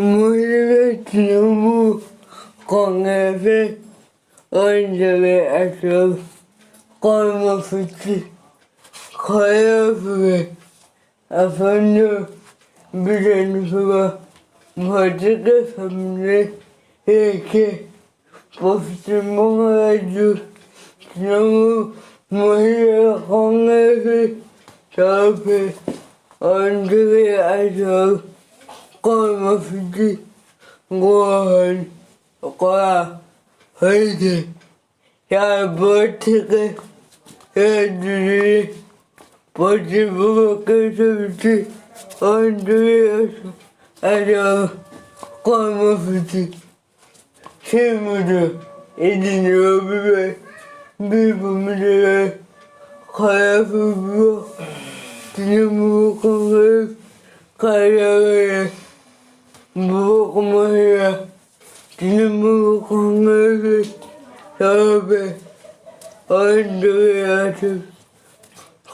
মহিলা তৃণমূল কংগ্রেসের অঞ্চলে এসব কর্মসূচি খয়াপুরে আসন্ন বিধানসভা ভোটকে সামনে রেখে পশ্চিমবঙ্গ রাজ্য তৃণমূল মহিলা কংগ্রেসের তরফে অঞ্চলে এসব কর্মসূচি গ্রহণ করা হয়েছে তারপর থেকে রাজ্যে পশ্চিমবঙ্গকে সবচেয়ে অঞ্চলে এসব কর্মসূচি সেই মতো এদিন রবিবার বীরভূম জেলায় খয়াপুর তৃণমূল কংগ্রেস কার্যালয়ে যুবক মহিলা তৃণমূল কংগ্রেসের তরফে অঞ্চলে আছে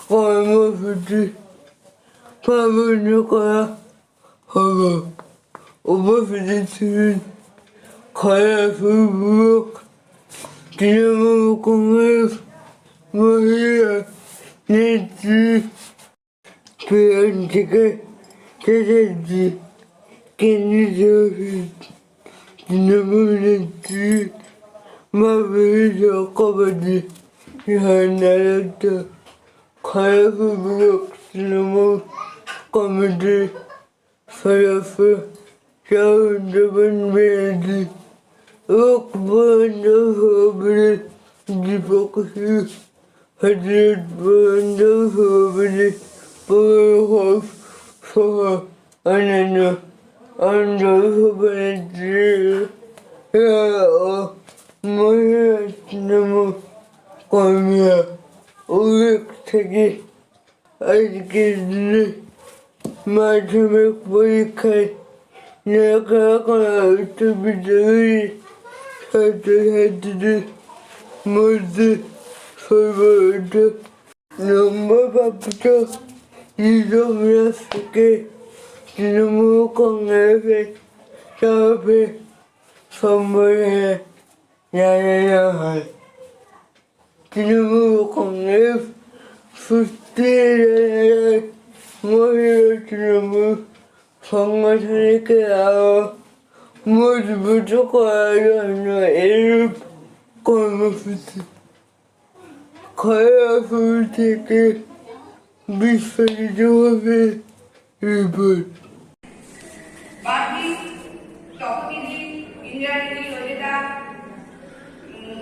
কর্মসূচি পালন করা হলো উপস্থিত ছিলেন Khayapur block kendi tarafından dinleme ürettiği maviyi de kapadı. Yani hayatta kara kıvrak sinema komedi tarafı çağında ben beğendim. Yok bana haberi dipakışı Hazret bana haberi bana hoş sonra ananı ancak haberleri ya mayı etnemi koymaya o yükteki herkesini mertemek bayıkay ne kadar kadar üstebileceği sadece hedini madde sormalarında lamba kapıda yüzüm biraz sıkı Trinamool কংগ্রেসের তরফে সম্বোধনে জানানো হয় তৃণমূল কংগ্রেস সুস্থির মহিলা তৃণমূল সংগঠনকে আরও মজবুত করার জন্য এরূপ কর্মসূচি খয়াপুর থেকে বিস্তারিতভাবে রিপোর্ট বাকি তপতিদি ইন্দ্রাণী উম,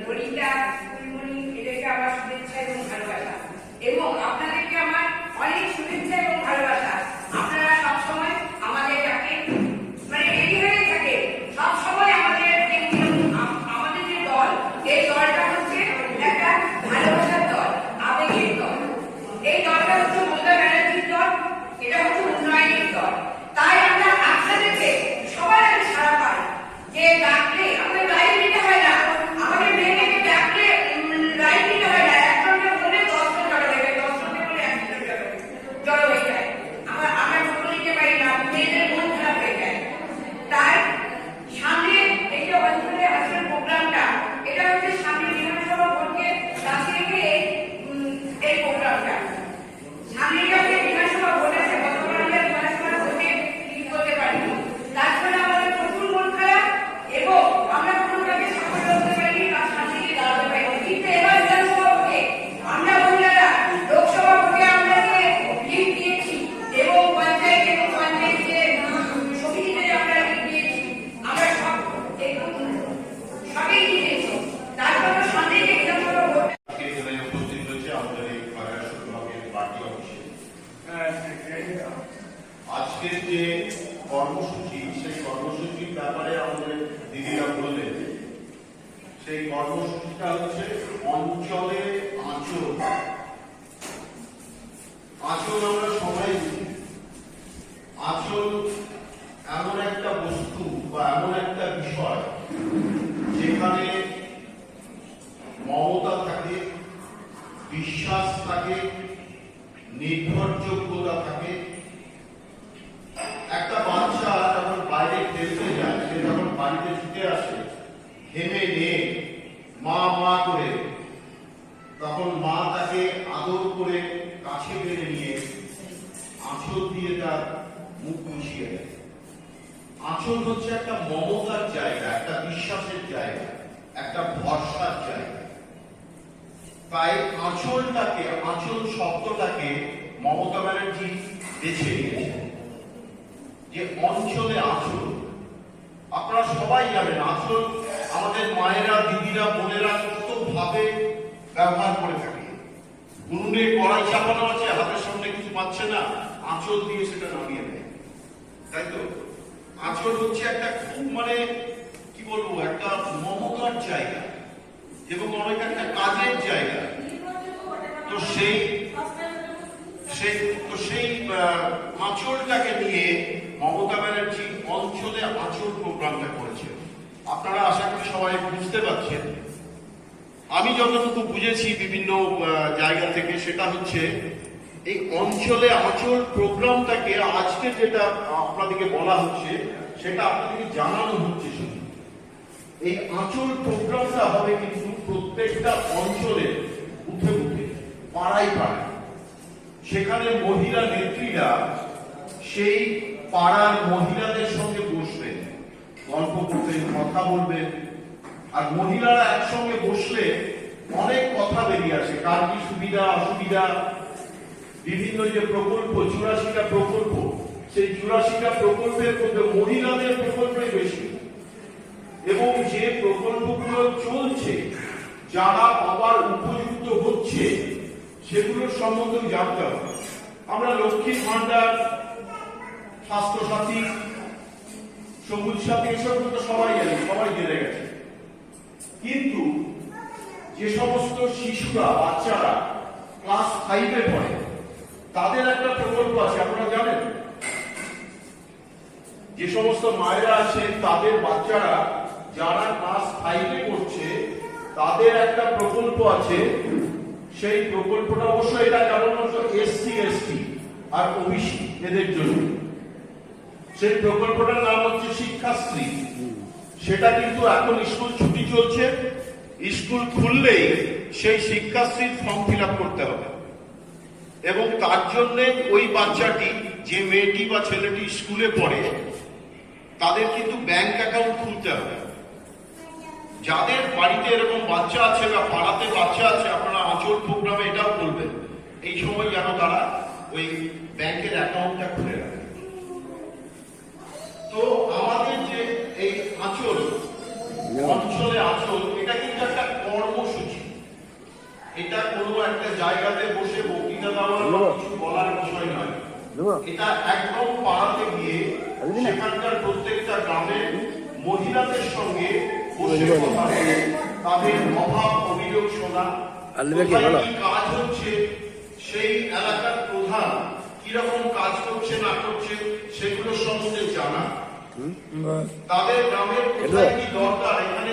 ললিতা ফুলমণি এদেরকে আমার এবং ভালোবাসা। এবং আপনাদেরকে আমার অনেক শুভেচ্ছা এবং ভালোবাসা আপনারা সবসময় আমাদের ডাকে মানে রেডি হয়ে থাকে সবসময় আমাদের যে আম- আমাদের যে দল এই দলটা হচ্ছে একটা ভালোবাসার দল আবেগের দল এই দলটা হচ্ছে মমতা ব্যানার্জির দল এটা হচ্ছে উন্নয়নের দল তাই আমরা আপনাদেরকে সবাই সারা পাই। যে ডাকলে আমাদের লাইন নিতে হয় না আমাদের মেয়েদেরকে ডাকলে লাইন নিতে হয় না একজনকে বলে দশজন জড়ো হয়ে যায় দশজনকে বলে একজন জড়ো হয়ে- জড়ো হয়ে যায় আমরা আমরা ছোট নিতে পারি না মেয়েদের মন খারাপ হয়ে যায় তাই সামনে এই যে অঞ্চলে আজকের প্রোগ্রামটা এটা হচ্ছে সামনে বিধানসভা ভোটকে কাছে রেখে এই উম, এই প্রোগ্রামটা সামনে যে আমাদের বিধানসভা ভোট আছে গতবার আমরা বিধানসভা ভোটে ক্লিক করতে পারিনি তার জন্য আমাদের প্রচুর মন খারাপ এবং আমরা কোনোটাকে সাফল্য করতে পারিনি তার সামনে গিয়ে দাঁড়াতে পারিনি কিন্তু এবার বিধানসভা ভোটে আমরা মহিলারা লোকসভা ভোটে আমরা যে লিড দিয়েছি এবং পঞ্চায়েত এবং পঞ্চায়েত যে উম, সমিতিতে যে আমরা লিড দিয়েছি আমরা সব একটু সবই দিয়েছি তার জন্য সামনে যে বিধানসভা ভোট আজকে এখানে উপস্থিত হয়েছে আমাদের এই খয়রাসুর ব্লকের পার্টি অফিসে আজকের যে কর্মসূচি সেই কর্মসূচির ব্যাপারে আমাদের দিদিরা বললেন, সেই কর্মসূচিটা হচ্ছে অঞ্চলে আঁচল আঁচল আমরা সবাই আচরণ এমন একটা বস্তু বা এমন একটা বিষয় হচ্ছে একটা মমতার জায়গা, একটা বিশ্বাসের জায়গা, একটা ভরসার জায়গা। তাই আঁচলটাকে, আঁচল শব্দটাকে মমতা ব্যানার্জি বেছে যে অঞ্চলে আঁচল, আপনারা সবাই জানেন, আঁচল আমাদের মায়েরা, দিদিরা, বোনেরা কত ভাবে ব্যবহার করে থাকে। উনুনে কড়াই চাপানো আছে, হাতের সামনে কিছু পাচ্ছে না, আঁচল দিয়ে সেটা নামিয়ে দেয়। তাই তো? আঁচল হচ্ছে একটা খুব মানে কি বলব, একটা মমতার জায়গা এবং অনেক একটা কাজের জায়গা। তো সেই সেই, তো সেই আঁচলটাকে নিয়ে মমতা ব্যানার্জি অঞ্চলে আঁচল প্রোগ্রামটা করেছে আপনারা আশা করি সবাই বুঝতে পারছেন। আমি যতটুকু বুঝেছি বিভিন্ন জায়গা থেকে, সেটা হচ্ছে এই অঞ্চলে আঁচল প্রোগ্রামটাকে আজকে যেটা আপনাদেরকে বলা হচ্ছে, সেটা আপনাদেরকে জানানো হচ্ছে শুধু। এই আঁচল প্রোগ্রামটা হবে কিন্তু প্রত্যেকটা অঞ্চলে উঠে উঠে, পাড়ায় পাড়ায়। সেখানে মহিলা নেত্রীরা সেই পাড়ার মহিলাদের সঙ্গে বসবেন গল্প করবেন, কথা বলবেন। আর মহিলারা একসঙ্গে বসলে অনেক কথা বেরিয়ে আসে, কার কি সুবিধা, অসুবিধা বিভিন্ন যে প্রকল্প, চুরাশিটা প্রকল্প, সেই চুরাশিটা প্রকল্পের মধ্যে মহিলাদের প্রকল্পই বেশি। এবং যে প্রকল্পগুলো চলছে, যারা পাওয়ার উপযুক্ত হচ্ছে সেগুলোর সম্বন্ধে জানতে হবে। আমরা লক্ষ্মীর ভান্ডার স্বাস্থ্য সাথী সবুজ সাথী, এসব তো সবাই জানি, সবাই জেনে গেছে। কিন্তু যে সমস্ত শিশুরা, বাচ্চারা ক্লাস ফাইভে পড়ে তাদের একটা প্রকল্প আছে, আপনারা জানেন? যে সমস্ত মায়েরা আছেন, তাদের বাচ্চারা যারা ক্লাস ফাইভে পড়ছে, তাদের একটা প্রকল্প আছে। সেই প্রকল্পটা অবশ্যই এটা কেবলমাত্র এসসি এসটি আর ওবিসি এদের জন্য। সেই প্রকল্পটার নাম হচ্ছে শিক্ষাশ্রী। সেটা কিন্তু এখন স্কুল ছুটি চলছে। স্কুল খুললেই সেই শিক্ষাশ্রীর ফর্ম ফিল করতে হবে। এবং তার জন্য ওই বাচ্চাটি, যে মেয়েটি বা ছেলেটি স্কুলে পড়ে, তাদের কিন্তু ব্যাংক অ্যাকাউন্ট খুলতে হবে। যাদের বাড়িতে এরকম বাচ্চা আছে বা পাড়াতে বাচ্চা আছে, আপনারা আঁচল প্রোগ্রামে এটাও বলবেন, এই সময় যেন তারা ওই ব্যাংকের অ্যাকাউন্টটা খুলে রাখে। তো আমাদের যে এই আঁচল, অঞ্চলে আঁচল, এটা কিন্তু একটা কর্মসূচি। এটা কোনো একটা জায়গাতে বসে বক্তৃতা দেওয়ার বা কিছু বলার বিষয় নয় এটা একদম পাড়াতে গিয়ে সেখানকার প্রত্যেকটা গ্রামের মহিলাদের সঙ্গে বসে কথা তাদের অভাব অভিযোগ শোনা। কাজ হচ্ছে সেই এলাকার প্রধান কীরকম কাজ করছে না করছে সেগুলো সম্বন্ধে জানা। তাদের গ্রামের কোথায় কি দরকার এখানে